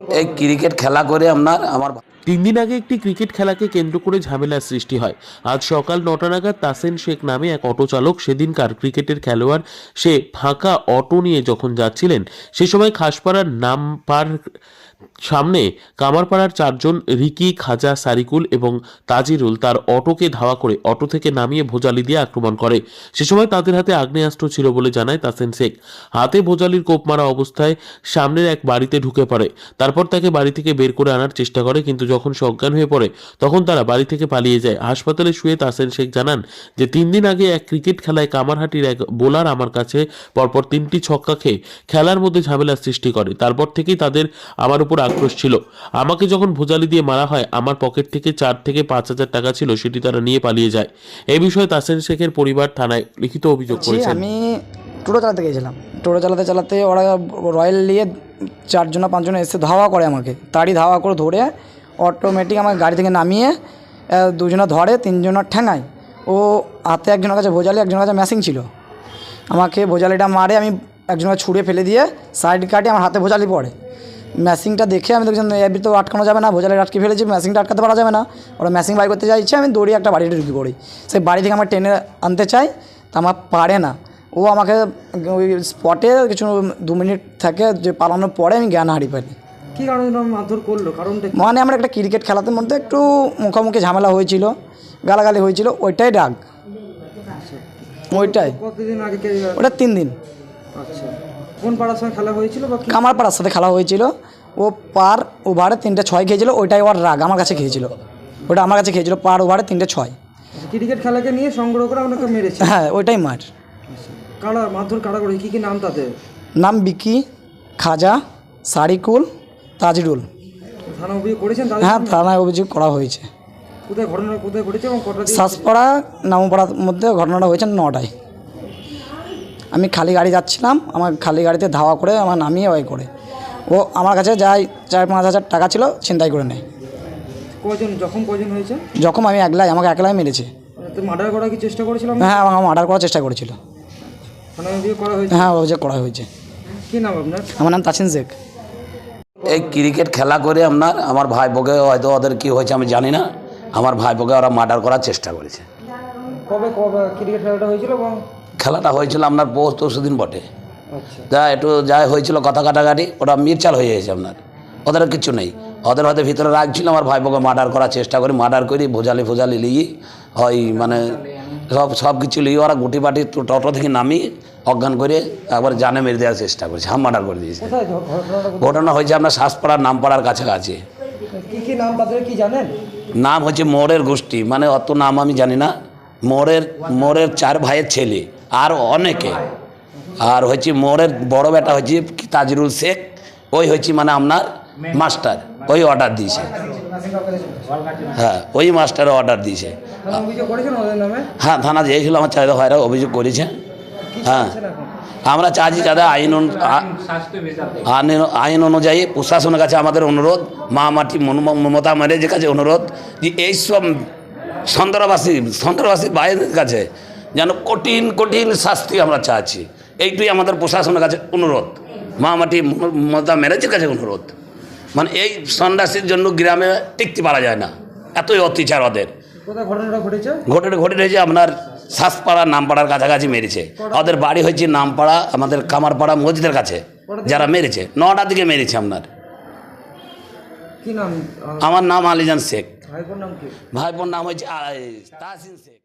এই ক্রিকেট খেলা করে আপনার, আমার তিন দিন আগে একটি ক্রিকেট খেলাকে কেন্দ্র করে ঝামেলার সৃষ্টি হয়। আজ সকাল নটা নাগাদ তাসেন শেখ নামে এক অটো চালক সেদিনকার ক্রিকেটের খেলোয়াড়, সে ফাঁকা অটো নিয়ে যখন যাচ্ছিলেন, সে সময় খাসপাড়ার নাম নামপার সামনে কামারপাড়ার চারজন রিকি, খাজা, সারিকুল এবং তাজিরুল তার অটোকে ধাওয়া করে অটো থেকে নামিয়ে ভোজালি দিয়ে আক্রমণ করে। সে সময় তাদের হাতে আগ্নেয়াস্ত্র ছিল বলে জানায় তাসেন শেখ। হাতে ভোজালির কোপ মারা অবস্থায় সামনের এক বাড়িতে ঢুকে পড়ে। তারপর তাকে বাড়ি থেকে বের করে আনার চেষ্টা করে, কিন্তু যখন সজ্ঞান হয়ে পড়ে, তখন তারা বাড়ি থেকে পালিয়ে যায়। হাসপাতালে শুয়ে তাসেন শেখ জানান যে, তিন দিন আগে এক ক্রিকেট খেলায় কামারহাটির এক বোলার আমার কাছে পরপর তিনটি ছক্কা খেয়ে খেলার মধ্যে ঝামেলার সৃষ্টি করে। তারপর থেকেই তাদের আমার উপর আক্রোশ ছিল। আমাকে যখন ভোজালি দিয়ে মারা হয় আমার পকেট থেকে চার থেকে পাঁচ হাজার টাকা ছিল সেটি তারা নিয়ে পালিয়ে যায়। এ বিষয়ে তাসেন শেখের পরিবার থানায় লিখিত অভিযোগ করেছেন। আমি টোটো চালাতে গিয়েছিলাম টোটো চালাতে চালাতে ওরা রয়্যাল নিয়ে চারজন পাঁচজন এসে ধাওয়া করে আমাকে। তারই ধাওয়া করে ধরে অটোমেটিক আমাকে গাড়ি থেকে নামিয়ে দুজনে ধরে তিনজনের ঠেঙায়। ও হাতে একজনের কাছে ভোজালি একজনের কাছে ম্যাসিং ছিল। আমাকে ভোজালিটা মারে আমি একজনকে ছুঁড়ে ফেলে দিয়ে সাইড কাটে আমার হাতে ভোজালি পড়ে। ম্যাসিংটা দেখে আমি দেখছি এবার তো আটকানো যাবে না ভোজালি আটকে ফেলেছি ম্যাসিংটা আটকাতে পারা যাবে না। ওরা ম্যাসিং বাই করতে চাইছে আমি দৌড়িয়ে একটা বাড়িতে ঢুকে পড়ি। সেই বাড়ি থেকে আমার টেনে আনতে চাই তা আমার পারে না। ও আমাকে ওই স্পটে কিছু দু মিনিট থাকে যে পালানোর পরে আমি জ্ঞান হারিয়ে ফেলি। কি কারণে মারধর করল? কারণটা মানে আমার একটা ক্রিকেট খেলাতে মধ্যে একটু মুখোমুখি ঝামেলা হয়েছিল গালাগালি হয়েছিল ওইটাই ডাক। ওইটাই। আগে কে ওটা তিন দিন। আচ্ছা। কোন পাড়ার সঙ্গে খেলা হয়েছিল বা কি? কামারপাড়ার সাথে খেলা হয়েছিল। ও পার ওভারে তিনটে ছয় খেয়েছিল ওইটাই ওর রাগ আমার কাছে খেয়েছিল। ওটা আমার কাছে খেয়েছিল পার ওভারে তিনটে ছয়। আচ্ছা, ক্রিকেট খেলাকে নিয়ে সংগ্রহ করে আপনাকে মেরেছে। হ্যাঁ ওইটাই মার কারা মারধর কারা করে? কি কি নাম তাদের? নাম বিকি খাজা সারিকুল তাজরুল। থানা অভিযোগ করেছেন তাদের হ্যাঁ থানায় অভিযোগ করা হয়েছে। কোথায় ঘটনা কোথায় ঘটেছে এবং কটা দিয়ে শ্বাসপাড়া নামপাড়ার মধ্যে ঘটনাটা হয়েছে নটায়। আমি খালি গাড়ি যাচ্ছিলাম আমার খালি গাড়িতে ধাওয়া করে আমার নামিয়ে ওই করে। ও আমার কাছে যাই চার পাঁচ হাজার টাকা ছিল ছিনতাই করে নেয়। কজন যখন কজন হয়েছে? যখন আমি একলাই আমাকে একলাই মেরেছে। মার্ডার করার কি চেষ্টা করেছিলাম হ্যাঁ আমাকে মার্ডার করার চেষ্টা করেছিল। হয়েছে? হ্যাঁ অভিযোগ করা হয়েছে। কি নাম আপনার? আমার নাম তাসিন শেখ। এই ক্রিকেট খেলা করে আপনার আমার ভাই বোকে হয়তো ওদের কি হয়েছে আমি জানি না। আমার ভাই বোকে ওরা মার্ডার করার চেষ্টা করেছে। কবে কবে ক্রিকেট খেলাটা হয়েছিল এবং খেলাটা হয়েছিল আপনার পরশু দিন বটে। আচ্ছা। যা একটু যা হয়েছিল কথা কাটাকাটি ওটা মিরচাল হয়ে গেছে আপনার। ওদের কিছু নেই। ওদের হয়তো ভিতরে রাগ ছিল আমার ভাইপোকে মার্ডার করার চেষ্টা করি মার্ডার করি ভোজালি ফোজালি লিয়ে হয় মানে সব সব কিছু লিয়ে ওরা গুটি পাটি টোটো থেকে নামিয়ে অজ্ঞান করে একবার জানে মেরে দেওয়ার চেষ্টা করেছে হাম মার্ডার করে দিয়েছে। ঘটনা হয়েছে আপনার শ্বাসপাড়ার নামপাড়ার কাছাকাছি। কি নাম কি জানেন? নাম হচ্ছে মোরের গোষ্ঠী মানে অত নাম আমি জানি না। মোরের মোরের চার ভাইয়ের ছেলে। আর অনেকে। আর হচ্ছে মোরের বড় বেটা হচ্ছে তাজরুল শেখ ওই হচ্ছে মানে আপনার মাস্টার ওই অর্ডার দিয়েছে। হ্যাঁ ওই মাস্টার অর্ডার দিয়েছে। নামে? হ্যাঁ থানা দিয়েছিল আমার চাহিদা ভাইরা অভিযোগ করেছে। হ্যাঁ আমরা চাইছি যাতে আইন অনু- আইন- আইন অনুযায়ী প্রশাসনের কাছে আমাদের অনুরোধ মা মাটি মমতা ম্যারেজের কাছে অনুরোধ যে এইসব সন্ত্রাসবাসী সন্ত্রাসবাসী বাইরের কাছে যেন কঠিন কঠিন শাস্তি আমরা চাচ্ছি। এইটুই আমাদের প্রশাসনের কাছে অনুরোধ। মা মাটি মম- মমতা ম্যারেজের কাছে অনুরোধ। মানে এই সন্ন্যাসীর জন্য গ্রামে টিকতে পারা যায় না। এতই অত্যাচার ওদের। কোথায় ঘটনাটা ঘটেছে? ঘটে ঘটে রয়েছে আপনার শ্বাসপাড়া নামপাড়ার কাছাকাছি মেরেছে। ওদের বাড়ি হয়েছে নামপাড়া আমাদের কামারপাড়া মসজিদের কাছে। যারা মেরেছে নটার দিকে মেরেছে আপনার। আমার নাম আলিজান শেখ। ভাইপোর নাম কি? ভাইবোর নাম হচ্ছে তাহসিন শেখ।